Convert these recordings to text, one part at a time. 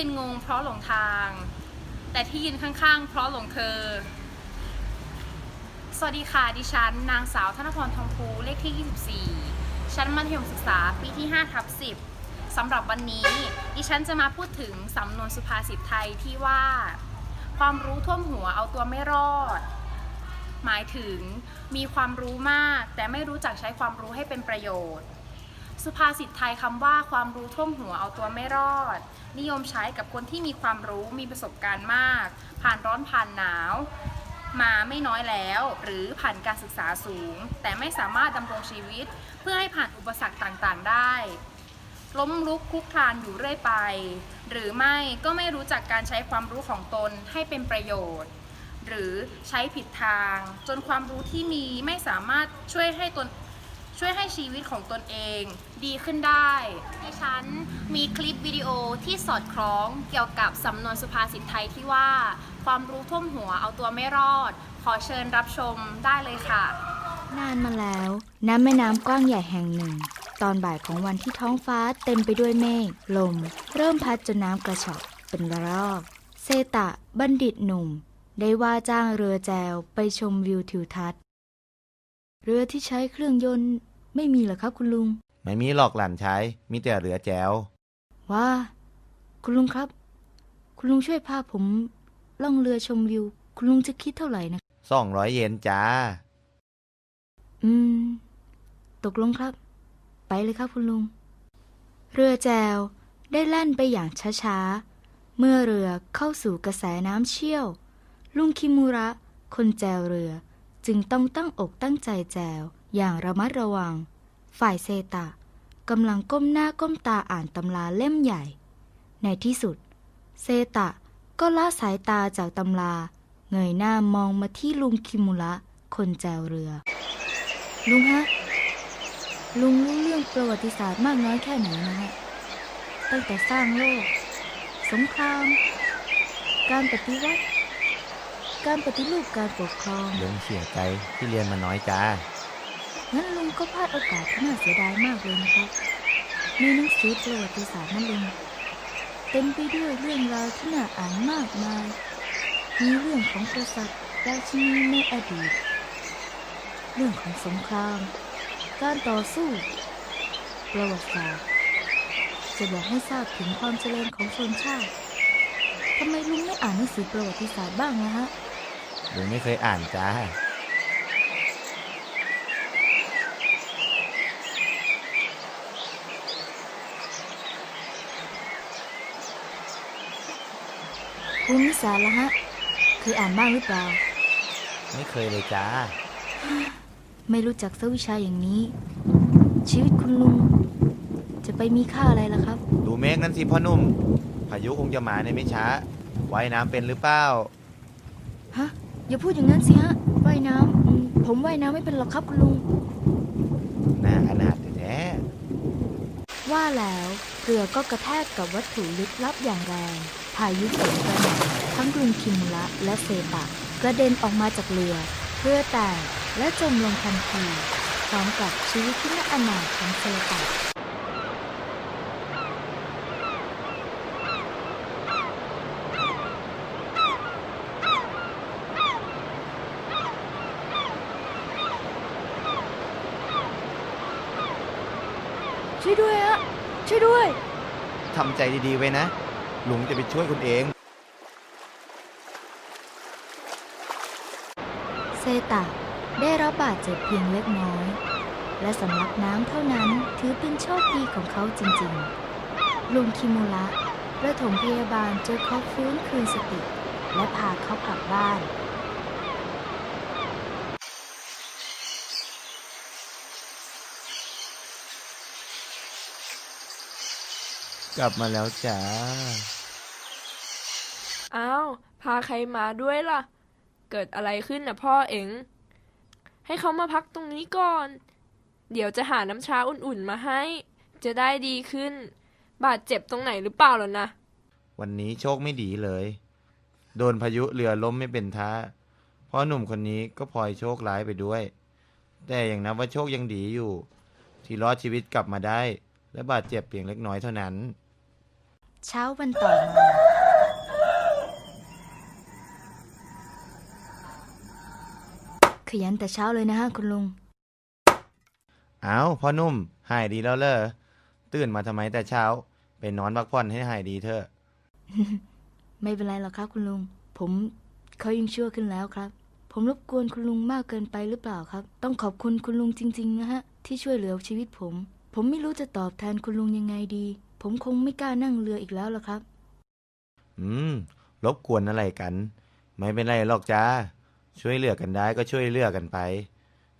ยืนงงเพราะหลงทาง แต่ที่ยืนข้างๆ เพราะหลงเธอ สวัสดีค่ะ ดิฉัน นางสาวธนพรทองภูเลขที่ 24 ชั้นมัธยมศึกษาปีที่5ทับ10สำหรับวันนี้ ดิฉันจะมาพูดถึงสำนวนสุภาษิตไทยที่ว่า ความรู้ท่วมหัวเอาตัวไม่รอด หมายถึงมีความรู้มาก แต่ไม่รู้จักใช้ความรู้ให้เป็นประโยชน์ สุภาษิตไทยคำว่าความรู้ท่วมหัวเอาตัวไม่รอด นิยมใช้กับคนที่มีความรู้มีประสบการณ์มาก ผ่านร้อนผ่านหนาว มาไม่น้อยแล้ว หรือผ่านการศึกษาสูง แต่ไม่สามารถดำรงชีวิต เพื่อให้ผ่านอุปสรรคต่างๆ ได้ ล้มลุกคลุกคลานอยู่เรื่อยไป หรือไม่ก็ไม่รู้จักการใช้ความรู้ของตนให้เป็นประโยชน์หรือใช้ผิดทาง จนความรู้ที่มีไม่สามารถช่วยให้ตน ช่วยให้ชีวิตของตนเองดีขึ้นได้ดิฉันมีคลิปวิดีโอที่สอดคล้องเกี่ยวกับสำนวนสุภาษิตไทยที่ว่า ความรู้ท่วมหัวเอาตัวไม่รอด ขอเชิญรับชมได้เลยค่ะ นานมาแล้ว ณ แม่น้ำกว้างใหญ่แห่งหนึ่ง ตอนบ่ายของวันที่ท้องฟ้าเต็มไปด้วยเมฆลม เริ่มพัดจนน้ำกระชอกเป็นระลอก เซตะ บัณฑิตหนุ่ม ได้ว่าจ้างเรือแจวไปชมวิวทิวทัศน์ เรือที่ใช้เครื่องยนต์ ไม่มีเหรอครับคุณลุง ไม่มีหลอกหลานใช้ มีแต่เหลือแจวว่าคุณลุงครับ คุณลุงช่วยพาผมล่องเรือชมวิว คุณลุงจะคิดเท่าไหร่นะสองร้อยเยนจ้า อืม ตกลงครับ ไปเลยครับคุณลุง เรือแจวได้แล่นไปอย่างช้าๆ เมื่อเรือเข้าสู่กระแสน้ำเชี่ยว ลุงคิมูระ คนแจวเรือจึงต้องตั้งอกตั้งใจแจว อย่างระมัดระวัง ฝ่ายเซตะกำลังก้มหน้าก้มตาอ่านตำราเล่มใหญ่ ในที่สุด เซตะก็ละสายตาจากตำรา เงยหน้ามองมาที่ลุงคิมุระคนแจวเรือ ลุงฮะ ลุงรู้เรื่องประวัติศาสตร์มากน้อยแค่ไหนนะฮะ ตั้งแต่สร้างโลก สงคราม การปฏิวัติ การปฏิรูปการปกครองลุงเสียใจที่เรียนมาน้อยจ้า งั้นลุงก็พลาดโอกาสที่น่าเสียดายมากเลยนะครับ ในหนังสือประวัติศาสตร์นั่นลุงเต็มไปด้วยเรื่องราวที่น่าอ่านมากมาย มีเรื่องของกษัตริย์ราชินีในอดีต เรื่องของสงคราม การต่อสู้ ประวัติศาสตร์ จะบอกให้ทราบถึงความเจริญของชนชาติทำไมลุงไม่อ่านหนังสือประวัติศาสตร์บ้างนะฮะลุงไม่เคยอ่านจ้า คุณมิสาละฮะ เคยอ่านบ้างหรือเปล่า ไม่เคยเลยจ้า ไม่รู้จักสักวิชาอย่างนี้ ชีวิตคุณลุง จะไปมีค่าอะไรล่ะครับ ดูเมฆนั่นสิพ่อหนุ่ม พายุคงจะมาในไม่ช้าว่ายน้ำเป็นหรือเปล่า ฮะ อย่าพูดอย่างนั้นสิฮะว่ายน้ำอืมผมว่ายน้ำไม่เป็นหรอกครับคุณลุงน่าอนาถแท้ว่าแล้วเรือก็กระแทกกับวัตถุลึกลับอย่างแรง พายุฝนกระหน่ำทั้งลุงคิมุระและเซตะกระเด็นออกมาจากเรือเรือแตกและจมลงทันทีพร้อมกับชีวิตที่น่าอนาถของเซตะช่วยด้วยฮะช่วยด้วย ทำใจดีๆไว้นะ ลุงจะไปช่วยคุณเอง เซตะได้รับบาดเจ็บเพียงเล็กน้อย และสำลักน้ำเท่านั้นถือเป็นโชคดีของเขาจริงๆ ลุงคิมุระระถมพยาบาลจนเขาฟื้นคืนสติ และพาเขากลับบ้าน กลับมาแล้วจ้า อ้าว พาใครมาด้วยล่ะ เกิดอะไรขึ้นน่ะพ่อเอ็งให้เขามาพักตรงนี้ก่อน เดี๋ยวจะหาน้ำชาอุ่นๆมาให้ จะได้ดีขึ้น บาดเจ็บตรงไหนหรือเปล่าล่ะนะ วันนี้โชคไม่ดีเลย โดนพายุเรือล้มไม่เป็นท่าพ่อหนุ่มคนนี้ก็พลอยโชคร้ายไปด้วย แต่อย่างนับว่าโชคยังดีอยู่ ที่รอดชีวิตกลับมาได้ และบาดเจ็บเพียงเล็กน้อยเท่านั้น เช้าวันต่อมา ขยันแต่เช้าเลยนะฮะคุณลุง เอาพ่อนุ่ม หายดีแล้วเลอตื่นมาทำไมแต่เช้า ไปนอนพักผ่อนให้หายดีเถอะ ไม่เป็นไรหรอกครับคุณลุง ผมเขายังชั่วขึ้นแล้วครับ ผมรบกวนคุณลุงมากเกินไปหรือเปล่าครับ ต้องขอบคุณคุณลุงจริง ๆ นะฮะ ที่ช่วยเหลือชีวิตผม ผมไม่รู้จะตอบแทนคุณลุงยังไงดี ผมคงไม่กล้านั่งเรืออีกแล้วละครับ อืมรบกวนอะไรกัน ไม่เป็นไรหรอกจ้าช่วยเหลือกันได้ก็ช่วยเหลือกันไป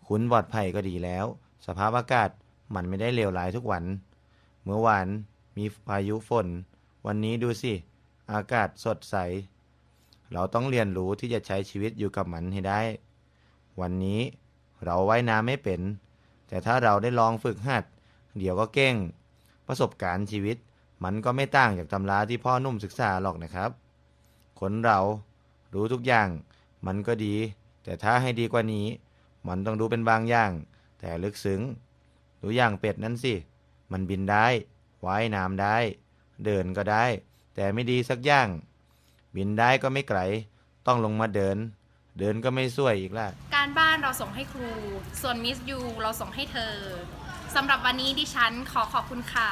คุณปลอดภัยก็ดีแล้ว สภาพอากาศมันไม่ได้เลวร้ายทุกวัน เมื่อวานมีพายุฝน วันนี้ดูสิ อากาศสดใส เราต้องเรียนรู้ที่จะใช้ชีวิตอยู่กับมันให้ได้ วันนี้เราว่ายน้ำไม่เป็น แต่ถ้าเราได้ลองฝึกหัด เดี๋ยวก็เก่ง ประสบการณ์ชีวิต มันก็ไม่ต่างจากตำราที่พ่อนุ่มศึกษาหรอกนะครับ คนเรารู้ทุกอย่าง มันก็ดี แต่ถ้าให้ดีกว่านี้ มันต้องดูเป็นบางอย่าง แต่ลึกซึ้งดูอย่างเป็ดนั่นสิ มันบินได้ว่ายน้ำได้ เดินก็ได้ แต่ไม่ดีสักอย่าง บินได้ก็ไม่ไกล ต้องลงมาเดิน เดินก็ไม่สวยอีกล่ะ การบ้านเราส่งให้ครู ส่วนมิสยูเราส่งให้เธอ สำหรับวันนี้ดิฉันขอขอบคุณค่ะ